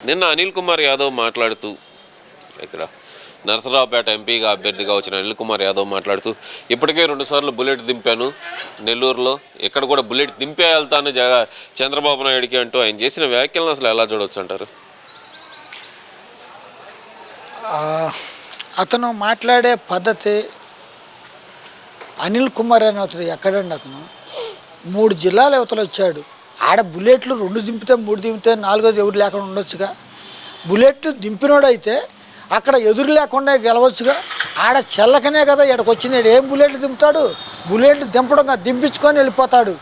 నిన్న అనిల్ కుమార్ యాదవ్ మాట్లాడుతూ ఇక్కడ నరసరావుపేట ఎంపీగా అభ్యర్థిగా వచ్చిన అనిల్ కుమార్ యాదవ్ మాట్లాడుతూ ఇప్పటికే రెండుసార్లు బుల్లెట్ దింపాను నెల్లూరులో ఇక్కడ కూడా బుల్లెట్ దింపే వెళ్తాను జగ చంద్రబాబు నాయుడికి అంటూ ఆయన చేసిన వ్యాఖ్యలను అసలు ఎలా చూడవచ్చు అంటారు? అతను మాట్లాడే పద్ధతి అనిల్ కుమార్ అని అతను ఎక్కడండి అతను? మూడు జిల్లాల యువతలు వచ్చాడు. ఆడ బుల్లెట్లు రెండు దింపితే మూడు దింపితే నాలుగోది ఎవరు లేకుండా ఉండొచ్చుగా? బుల్లెట్లు దింపినోడైతే అక్కడ ఎదురు లేకుండా గెలవచ్చుగా? ఆడ చెల్లకనే కదా ఇక్కడికి వచ్చినాడు. ఏం బుల్లెట్లు దింపుతాడు? బుల్లెట్లు దింపడం దింపించుకొని వెళ్ళిపోతాడు.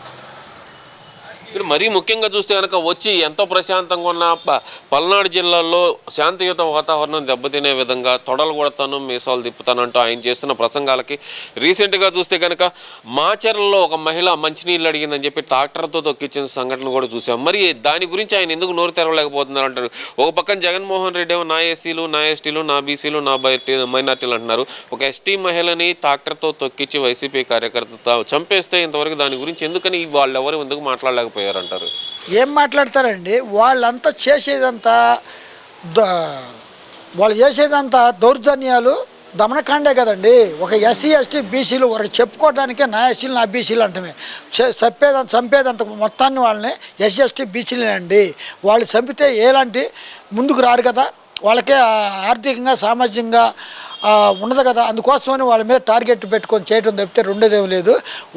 ఇక్కడ మరీ ముఖ్యంగా చూస్తే కనుక వచ్చి ఎంతో ప్రశాంతంగా ఉన్న ప- పల్నాడు జిల్లాలో శాంతియుత వాతావరణం దెబ్బతినే విధంగా తొడలు కొడతాను మీసాలు తిప్పుతానంటూ ఆయన చేస్తున్న ప్రసంగాలకి రీసెంట్గా చూస్తే కనుక మాచర్లలో ఒక మహిళ మంచినీళ్ళు అడిగిందని చెప్పి ట్రాక్టర్తో తొక్కించిన సంఘటన కూడా చూసాం. మరి దాని గురించి ఆయన ఎందుకు నోరు తెరవలేకపోతున్నారు అంటారు? ఒక పక్కన జగన్మోహన్ రెడ్డి నా ఎస్సీలు నా ఎస్టీలు నా బీసీలు నా మైనార్టీలు అంటున్నారు. ఒక ఎస్టీ మహిళని ట్రాక్టర్తో తొక్కించి వైసీపీ కార్యకర్తతో చంపేస్తే ఇంతవరకు దాని గురించి ఎందుకని వాళ్ళు ఎవరు ఎందుకు మాట్లాడలేకపోయారంటారు. ఏం మాట్లాడతారండి? వాళ్ళంతా చేసేదంతా ద- వాళ్ళు చేసేదంతా దౌర్జన్యాలు దమనకాండే కదండి. ఒక ఎస్సీ ఎస్టీ బీసీలు వారికి చెప్పుకోవడానికే నా ఎస్సీలు నా బీసీలు అంటమే. చే- చంపేదంత చంపేదంత మొత్తాన్ని వాళ్ళని ఎస్సీ ఎస్టీ బీసీలే అండి. వాళ్ళు చంపితే ఎలాంటి ముందుకు రారు కదా? వాళ్ళకే ఆర్థికంగా సామాజికంగా ఉండదు కదా. అందుకోసమని వాళ్ళ మీద టార్గెట్ పెట్టుకొని చేయడం తప్పితే రెండోదేం లేదు.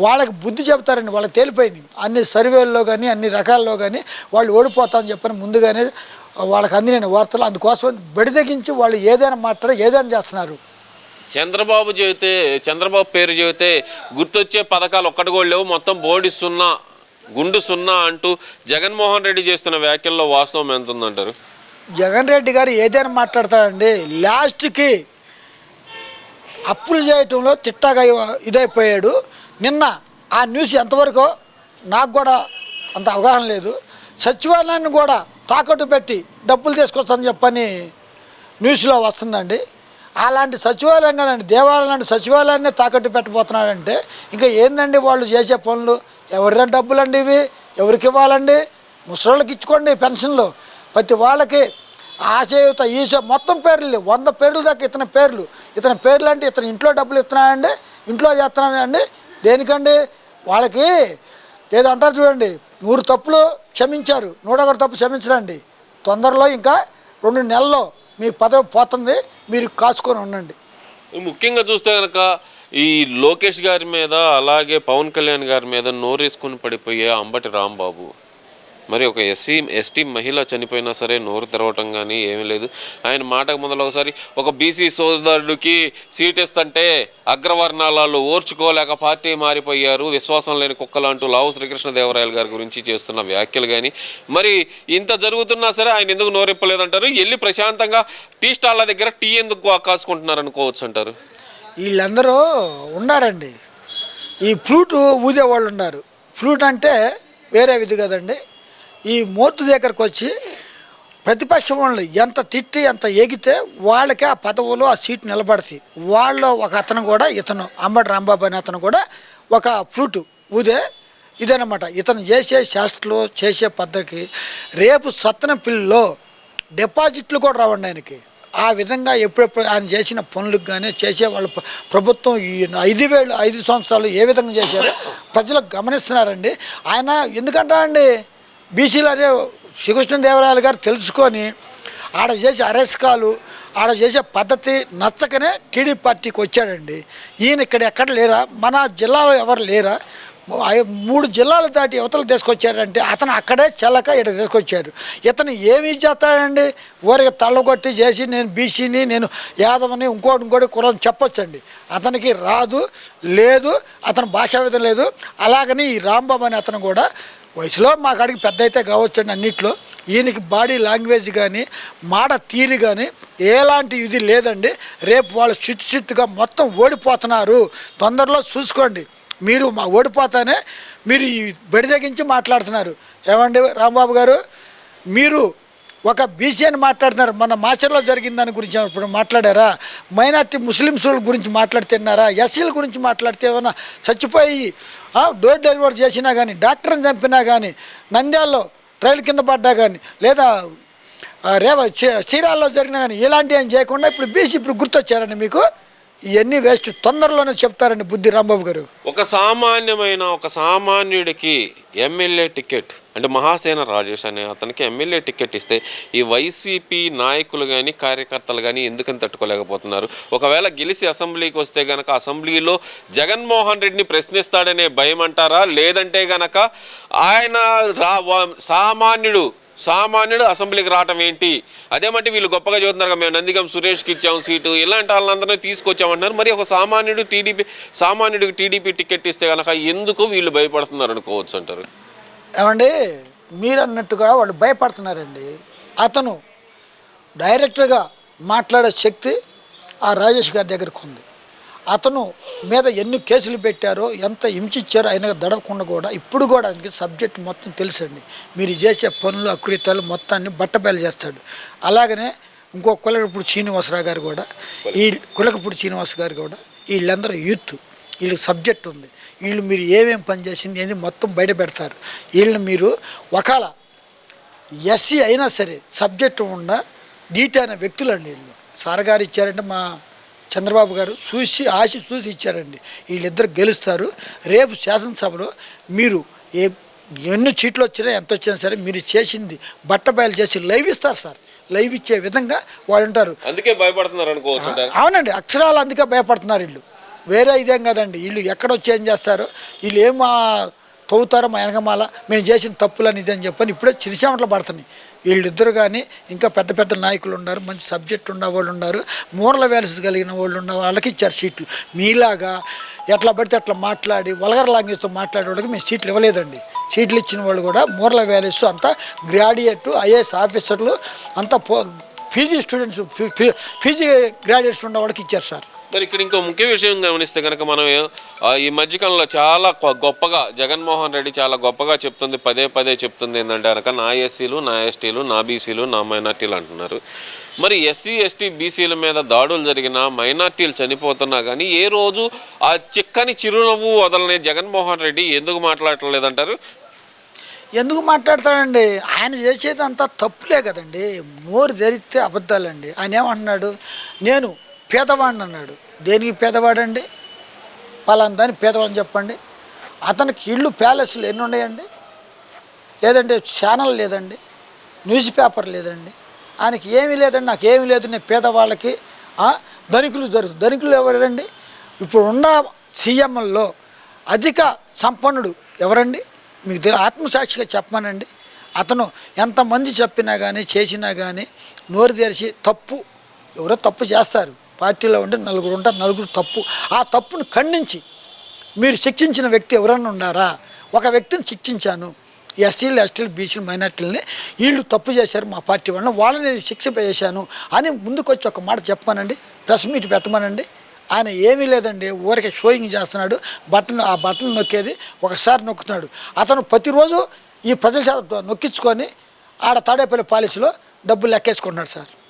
వాళ్ళకి బుద్ధి చెప్తారండి వాళ్ళకి తేలిపోయింది. అన్ని సర్వేల్లో కానీ అన్ని రకాల్లో కానీ వాళ్ళు ఓడిపోతామని చెప్పని ముందుగానే వాళ్ళకి అందిన వార్తలు. అందుకోసం బెడిదగించి వాళ్ళు ఏదైనా మాట్లాడి ఏదైనా చేస్తున్నారు. చంద్రబాబు చెబితే చంద్రబాబు పేరు చెబితే గుర్తొచ్చే పథకాలు ఒక్కటి కూడా లేవు. మొత్తం బోడి సున్నా గుండు సున్నా అంటూ జగన్మోహన్ రెడ్డి చేస్తున్న వ్యాఖ్యల్లో వాస్తవం ఎంత ఉందంటారు జగన్ రెడ్డి గారు ఏదైనా మాట్లాడతారండి లాస్ట్కి అప్పులు చేయటంలో తిట్టాగా ఇదైపోయాడు. నిన్న ఆ న్యూస్ ఎంతవరకు నాకు కూడా అంత అవగాహన లేదు. సచివాలయాన్ని కూడా తాకట్టు పెట్టి డబ్బులు తీసుకొస్తానని చెప్పని న్యూస్లో వస్తుందండి. అలాంటి సచివాలయం కదండి దేవాలయం లాంటి సచివాలయాన్ని తాకట్టు పెట్టబోతున్నాడంటే ఇంకా ఏందండి వాళ్ళు చేసే పనులు? ఎవరి డబ్బులు అండి ఇవి? ఎవరికి ఇవ్వాలండి? ముసలికి ఇచ్చుకోండి పెన్షన్లు. ప్రతి వాళ్ళకి ఆశయుత చేయుత మొత్తం పేర్లు లేవు. వంద పేర్లు దాకా ఇతని పేర్లు. ఇతని పేర్లు అంటే ఇతను ఇంట్లో డబ్బులు ఇస్తున్నాడండి ఇంట్లో చేస్తున్నాడండి దేనికండి? వాళ్ళకి ఏదో అంటారు చూడండి నూరు తప్పులు క్షమించారు నూట ఒకటి తప్పు క్షమించరండి. తొందరలో ఇంకా రెండు నెలల్లో మీ పదవి పోతుంది మీరు కాసుకొని ఉండండి. ముఖ్యంగా చూస్తే కనుక ఈ లోకేష్ గారి మీద అలాగే పవన్ కళ్యాణ్ గారి మీద నోరేసుకుని పడిపోయే అంబటి రాంబాబు. మరి ఒక ఎస్సీ ఎస్టీ మహిళ చనిపోయినా సరే నోరు తెరవటం కానీ ఏమీ లేదు. ఆయన మాటకు మొదలు ఒకసారి ఒక బీసీ సోదరుడికి సీట్ ఇస్తుంటే అగ్రవర్ణాలలో ఓర్చుకోలేక పార్టీ మారిపోయారు. విశ్వాసం లేని కుక్కలు అంటూ లావు శ్రీకృష్ణదేవరాయలు గారి గురించి చేస్తున్న వ్యాఖ్యలు కానీ మరి ఇంత జరుగుతున్నా సరే ఆయన ఎందుకు నోరెప్పలేదంటారు? వెళ్ళి ప్రశాంతంగా టీ స్టాళ్ళ దగ్గర టీ ఎందుకు కాసుకుంటున్నారు అనుకోవచ్చు అంటారు? వీళ్ళందరూ ఉన్నారండి. ఈ ఫ్లూట్ ఊదే వాళ్ళు ఉన్నారు. ఫ్లూట్ అంటే వేరే విధి కదండి. ఈ మూర్తి దగ్గరకు వచ్చి ప్రతిపక్షం వాళ్ళు ఎంత తిట్టి ఎంత ఎగితే వాళ్ళకి ఆ పదవులు ఆ సీట్ నిలబడతాయి. వాళ్ళు ఒక అతను కూడా ఇతను అంబటి రాంబాబు అనే అతను కూడా ఒక ఫ్రూట్ ఉదే ఇదేనమాట. ఇతను చేసే శాస్త్రలు చేసే పద్ధతికి రేపు సత్తన పిల్లలో డిపాజిట్లు కూడా రావండి ఆయనకి. ఆ విధంగా ఎప్పుడెప్పుడు ఆయన చేసిన పనులకు కానీ చేసే వాళ్ళ ప్రభుత్వం ఈ ఐదు వేలు ఐదు సంవత్సరాలు ఏ విధంగా చేశారో ప్రజలు గమనిస్తున్నారండి. ఆయన ఎందుకంటా అండి బీసీలు అనే శ్రీకృష్ణదేవరాయలు గారు తెలుసుకొని ఆడ చేసే అరెస్కాలు ఆడ చేసే పద్ధతి నచ్చకనే టీడీపీ పార్టీకి వచ్చాడండి. ఈయన ఇక్కడ ఎక్కడ లేరా? మన జిల్లాలో ఎవరు లేరా? మూడు జిల్లాలు దాటి యువతలు తీసుకొచ్చారంటే అతను అక్కడే చెల్లక ఇక్కడ తీసుకొచ్చారు. ఇతను ఏమి చేస్తాడండి? ఊరికి తళ్ళగొట్టి చేసి నేను బీసీని నేను యాదవని ఇంకోటి ఇంకోటి కులం చెప్పొచ్చండి. అతనికి రాదు లేదు అతను భాషావేదం లేదు. అలాగని ఈ రాంబాబు అని అతను కూడా వయసులో మా కాడికి పెద్ద అయితే కావచ్చండి అన్నిట్లో. ఈయనకి బాడీ లాంగ్వేజ్ కానీ మాట తీరు కానీ ఎలాంటి ఇది లేదండి. రేపు వాళ్ళు చిత్తు చిత్తుగా మొత్తం ఓడిపోతున్నారు. తొందరలో చూసుకోండి. మీరు మా ఓడిపోతానే మీరు ఈ బెడిదగించి మాట్లాడుతున్నారు. ఏమండి రాంబాబు గారు? మీరు ఒక బీసీ అని మాట్లాడుతున్నారు మన మాచర్లో జరిగిన దాని గురించి ఇప్పుడు మాట్లాడారా? మైనార్టీ ముస్లిమ్స్ గురించి మాట్లాడుతున్నారా ఎస్సీల గురించి మాట్లాడితే ఏమైనా చచ్చిపోయి డోర్ డెలివరీ చేసినా కానీ డాక్టర్ని చంపినా కానీ నంద్యాలలో ట్రైల్ కింద పడ్డా కానీ లేదా రేవ చీరాల్లో జరిగినా కానీ ఇలాంటివి ఏం చేయకుండా ఇప్పుడు బీసీ ఇప్పుడు గుర్తొచ్చారండి మీకు? ఇవన్నీ వేస్ట్. తొందరలోనే చెప్తారండి బుద్ధి రాంబాబు గారు. ఒక సామాన్యమైన ఒక సామాన్యుడికి ఎమ్మెల్యే టికెట్ అంటే మహాసేన రాజేష్ అనే అతనికి ఎమ్మెల్యే టికెట్ ఇస్తే ఈ వైసీపీ నాయకులు కానీ కార్యకర్తలు కానీ ఎందుకని తట్టుకోలేకపోతున్నారు? ఒకవేళ గెలిచి అసెంబ్లీకి వస్తే గనక అసెంబ్లీలో జగన్మోహన్ రెడ్డిని ప్రశ్నిస్తాడనే భయం అంటారా? లేదంటే గనక ఆయన రా వా- సామాన్యుడు సామాన్యుడు అసెంబ్లీకి రావటం ఏంటి? అదేమంటే వీళ్ళు గొప్పగా చదువుతున్నారు మేము నందిగం సురేష్కి ఇచ్చాము సీటు. ఇలాంటి వాళ్ళందరినీ తీసుకొచ్చామంటున్నారు. మరి ఒక సామాన్యుడు టీడీపీ సామాన్యుడికి టీడీపీ టికెట్ ఇస్తే కనుక ఎందుకు వీళ్ళు భయపడుతున్నారు అనుకోవచ్చు అంటారు? ఏమండి మీరు అన్నట్టుగా వాళ్ళు భయపడుతున్నారండి. అతను డైరెక్ట్గా మాట్లాడే శక్తి ఆ రాజేష్ గారి దగ్గరకు ఉంది. అతను మీద ఎన్ని కేసులు పెట్టారో ఎంత హింసించారో ఆయన దడవకుండా కూడా ఇప్పుడు కూడా ఆయనకి సబ్జెక్ట్ మొత్తం తెలుసండి. మీరు చేసే పనులు అకృత్యాలు మొత్తాన్ని బట్టబయలు చేస్తాడు. అలాగనే ఇంకో కులకపూడి శ్రీనివాసరావు గారు కూడా ఈ కులకపూడి శ్రీనివాస్ గారు కూడా వీళ్ళందరూ యూత్. వీళ్ళకి సబ్జెక్ట్ ఉంది. వీళ్ళు మీరు ఏమేమి పని చేసింది ఏంది మొత్తం బయట పెడతారు. వీళ్ళని మీరు ఒకవేళ ఎస్సీ అయినా సరే సబ్జెక్టు ఉన్న డీటీ అనే వ్యక్తులు అండి వీళ్ళు. సార్ గారు ఇచ్చారంటే మా చంద్రబాబు గారు చూసి ఆశ చూసి ఇచ్చారండి. వీళ్ళిద్దరు గెలుస్తారు. రేపు శాసనసభలో మీరు ఏ ఎన్ని సీట్లు వచ్చినా ఎంత వచ్చినా సరే మీరు చేసింది బట్టబయలు చేసి లైవ్ ఇస్తారు సార్. లైవ్ ఇచ్చే విధంగా వాళ్ళు ఉంటారు. అందుకే భయపడుతున్నారు అనుకోవచ్చు అవునండి. అక్షరాలు అందుకే భయపడుతున్నారు వీళ్ళు. వేరే ఇదేం కదండి. వీళ్ళు ఎక్కడొచ్చి ఏం చేస్తారో వీళ్ళు ఏం తవ్వుతారో మా వెనకమాల మేము చేసిన తప్పులని ఇదని చెప్పని ఇప్పుడే చిరిచామట్లు పడుతున్నాయి. వీళ్ళిద్దరు కానీ ఇంకా పెద్ద పెద్ద నాయకులు ఉన్నారు మంచి సబ్జెక్ట్ ఉన్న వాళ్ళు ఉన్నారు మూరల వ్యాల్యూస్ కలిగిన వాళ్ళు ఉన్న వాళ్ళకి ఇచ్చారు సీట్లు. మీలాగా ఎట్లా పడితే అట్లా మాట్లాడి వల్గర్ లాంగ్వేజ్తో మాట్లాడే వాళ్ళకి మేము సీట్లు ఇవ్వలేదండి. సీట్లు ఇచ్చిన వాళ్ళు కూడా మూరల వ్యాలీస్ అంతా గ్రాడ్యుయేట్ ఐఏఎస్ ఆఫీసర్లు అంతా పో పీజీ స్టూడెంట్స్ పీజీ గ్రాడ్యుయేట్స్ ఉన్న వాళ్ళకి ఇచ్చారు సార్. మరి ఇక్కడ ఇంకో ముఖ్య విషయం గమనిస్తే కనుక మనం ఈ మధ్యకాలంలో చాలా గొప్పగా జగన్మోహన్ రెడ్డి చాలా గొప్పగా చెప్తుంది పదే పదే చెప్తుంది ఏంటంటే కనుక నా ఎస్సీలు నా ఎస్టీలు నా బీసీలు నా మైనార్టీలు అంటున్నారు. మరి ఎస్సీ ఎస్టీ బీసీల మీద దాడులు జరిగిన మైనార్టీలు చనిపోతున్నా కానీ ఏ రోజు ఆ చిక్కని చిరునవ్వు వదలని జగన్మోహన్ రెడ్డి ఎందుకు మాట్లాడలేదంటారు ఎందుకు మాట్లాడతాడండి? ఆయన చేసేదంతా తప్పులే కదండి. నోరు తెరిస్తే అబద్ధాలండి. ఆయన ఏమంటున్నాడు? నేను పేదవాడిని అన్నాడు. దేనికి పేదవాడండి? పలానా పేదవాడిని చెప్పండి. అతనికి ఇళ్ళు ప్యాలెస్లు ఎన్ని ఉన్నాయండి? లేదంటే ఛానల్ లేదండి? న్యూస్ పేపర్ లేదండి? ఆయనకి ఏమీ లేదండి. నాకు ఏమీ లేదు. నేను పేదవాళ్ళకి ధనికులు జరుగుతుంది ధనికులు ఎవరండి? ఇప్పుడు ఉన్న సీఎంల్లో అధిక సంపన్నుడు ఎవరండి? మీకు ఆత్మసాక్షిగా చెప్పమనండి. అతను ఎంతమంది చెప్పినా కానీ చేసినా కానీ నోరు తెరిచి తప్పు ఎవరో తప్పు చేస్తారు. పార్టీలో ఉంటే నలుగురు ఉంటారు నలుగురు తప్పు. ఆ తప్పును ఖండించి మీరు శిక్షించిన వ్యక్తి ఎవరన్నా ఉన్నారా ఒక వ్యక్తిని శిక్షించాను. ఎస్సీలు ఎస్టీలు బీసీలు మైనార్టీలని వీళ్ళు తప్పు చేశారు మా పార్టీ వాళ్ళని వాళ్ళని నేను శిక్ష చేశాను అని ముందుకొచ్చి ఒక మాట చెప్పానండి ప్రెస్ మీట్ పెట్టమనండి. ఆయన ఏమీ లేదండి ఊరికే షోయింగ్ చేస్తున్నాడు బటన్ ఆ బటన్ నొక్కేది ఒకసారి నొక్కుతున్నాడు. అతను ప్రతిరోజు ఈ ప్రజల చేత నొక్కించుకొని ఆడ తాడేపల్లి పాలసీలో డబ్బులు లెక్కేసుకుంటున్నాడు సార్.